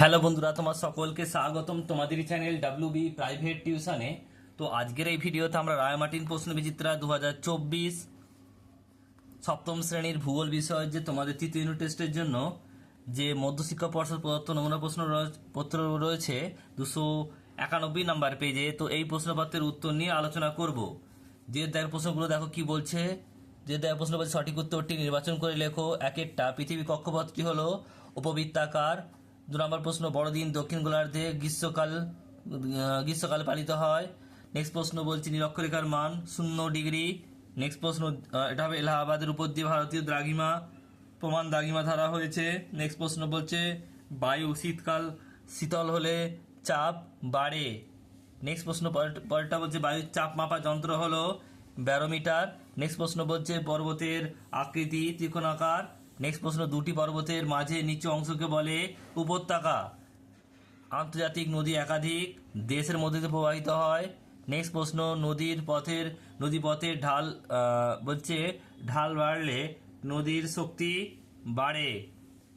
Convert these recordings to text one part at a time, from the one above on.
Hello বন্ধুরা, তোমার সকলকে স্বাগতম। তোমাদের চ্যানেল ডাব্লিউ বি প্রাইভেট টিউশনে তো আজকের এই ভিডিওতে আমরা রায়মার্টিন প্রশ্ন বিচিত্রা দু হাজার চব্বিশ সপ্তম শ্রেণির ভূগোল বিষয়ের যে তোমাদের তৃতীয় ইউনিট টেস্টের জন্য যে মধ্যশিক্ষা পর্ষদ প্রদত্ত নমুনা প্রশ্ন পত্র রয়েছে দুশো একানব্বই নাম্বার পেজে তো এই প্রশ্নপত্রের উত্তর নিয়ে আলোচনা করব। যে দেখ প্রশ্নগুলো দেখো কি বলছে। যে দেখ প্রশ্ন বলছে, সঠিক উত্তরটি নির্বাচন করে লেখো। এক একটা পৃথিবী কক্ষপথটি হলো উপবৃত্তাকার দু নম্বর প্রশ্ন, বড়দিন দক্ষিণ গোলার্ধে গ্রীষ্মকাল গ্রীষ্মকালে পালিত হয়। নেক্সট প্রশ্ন বলছি, নিরক্ষরেখার মান শূন্য ডিগ্রি। নেক্সট প্রশ্ন এটা হবে এলাহাবাদের উপর দিয়ে ভারতীয় দ্রাঘিমা, প্রমাণ দ্রাঘিমা ধারা হয়েছে। নেক্সট প্রশ্ন বলছে, বায়ু শীতকাল, শীতল হলে চাপ বাড়ে। নেক্সট প্রশ্ন পরের- পরেরটা বলছে, বায়ুর চাপ মাপা যন্ত্র হলো ব্যারোমিটার। নেক্সট প্রশ্ন বলছে, পর্বতের আকৃতি ত্রিকোণাকার। নেক্সট প্রশ্ন, দুটি পর্বতের মাঝে নিচু অংশকে বলে উপত্যকা। আন্তর্জাতিক নদী একাধিক, দেশের মধ্যে প্রবাহিত হয়। নেক্সট প্রশ্ন, নদীর পথের, নদী পথের ঢাল বলছে ঢাল বাড়লে নদীর শক্তি বাড়ে।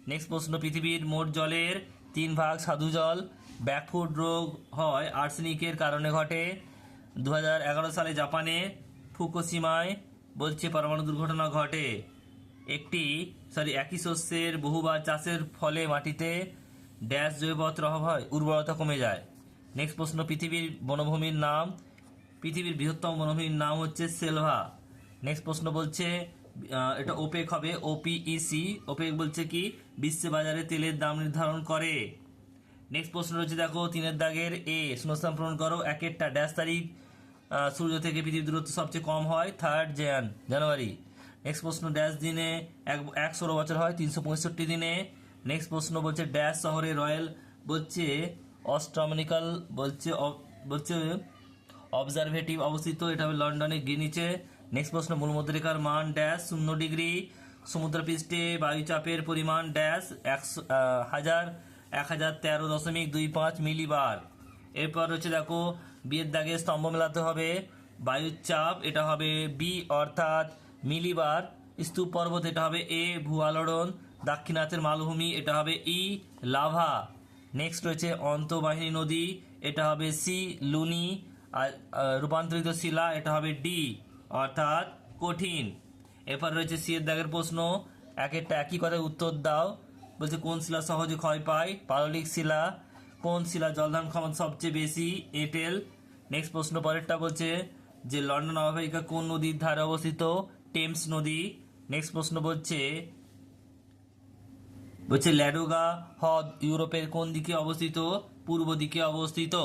নেক্সট প্রশ্ন, পৃথিবীর মোট জলের তিন ভাগ সাধু জল, ব্যাকফুট রোগ হয় আর্সেনিকের কারণে ঘটে। দু হাজার এগারো সালে জাপানে ফুকুশিমায় বলছে পরমাণু দুর্ঘটনা ঘটে। একটি সরি একই শস্যের বহুবার চাষের ফলে মাটিতে ড্যাশ জৈবপত্র অভাব হয়, উর্বরতা কমে যায়। নেক্সট প্রশ্ন, পৃথিবীর বনভূমির নাম, পৃথিবীর বৃহত্তম বনভূমির নাম হচ্ছে সেলভা। নেক্সট প্রশ্ন বলছে এটা ওপেক হবে ওপিইসি ওপেক বলছে কি বিশ্ব বাজারে তেলের দাম নির্ধারণ করে। নেক্সট প্রশ্ন রয়েছে, দেখো, তিনের দাগের এ শূন্যস্থান পূরণ করো, একেরটা ড্যাশ তারিখ সূর্য থেকে পৃথিবীর দূরত্ব সবচেয়ে কম হয় থার্ড জ্যান জানুয়ারি নেক্সট প্রশ্ন ড্যাশ দিনে এক ষোলো বছর হয়, তিনশো পঁয়ষট্টি দিনে। নেক্সট প্রশ্ন বলছে ড্যাশ শহরে রয়্যাল বলছে অস্ট্রমনিক্যাল বলছে বলছে অবজারভেটিভ অবস্থিত, এটা হবে লন্ডনে গ্রিনিচে নেক্সট প্রশ্ন মূলমুদ্রিকার মান ড্যাশ শূন্য ডিগ্রি। সমুদ্রপৃষ্ঠে বায়ুচাপের পরিমাণ ড্যাশ একশো হাজার এক হাজার তেরো দশমিক দুই পাঁচ মিলিবার এরপর হচ্ছে, দেখো, বিয়ের দাগে স্তম্ভ মেলাতে হবে। বায়ুর চাপ এটা হবে বি অর্থাৎ মিলিবার স্তূপ পর্বত, এটা হবে এ ভূয়ালোড়ন দাক্ষিণাত্যের মালভূমি, এটা হবে ই লাভা। নেক্সট রয়েছে অন্তবাহিনী নদী, এটা হবে সি লুনি, আর রূপান্তরিত শিলা, এটা হবে ডি, অর্থাৎ কঠিন। এরপর রয়েছে সি এর দাগের প্রশ্ন, এক একটা একই কথায় উত্তর দাও। বলছে, কোন শিলা সহজে ক্ষয় পায়? পাললিক শিলা। কোন শিলা জলধান ক্ষমতা সবচেয়ে বেশি? এঁটেল। নেক্সট প্রশ্ন পরেরটা বলছে, যে লন্ডন অববাহিকা কোন নদীর ধারে অবস্থিত? টেমস নদী। নেক্সট প্রশ্ন বলছে বলছে ল্যাডোগা হ্রদ ইউরোপের কোন দিকে অবস্থিত? পূর্ব দিকে অবস্থিত।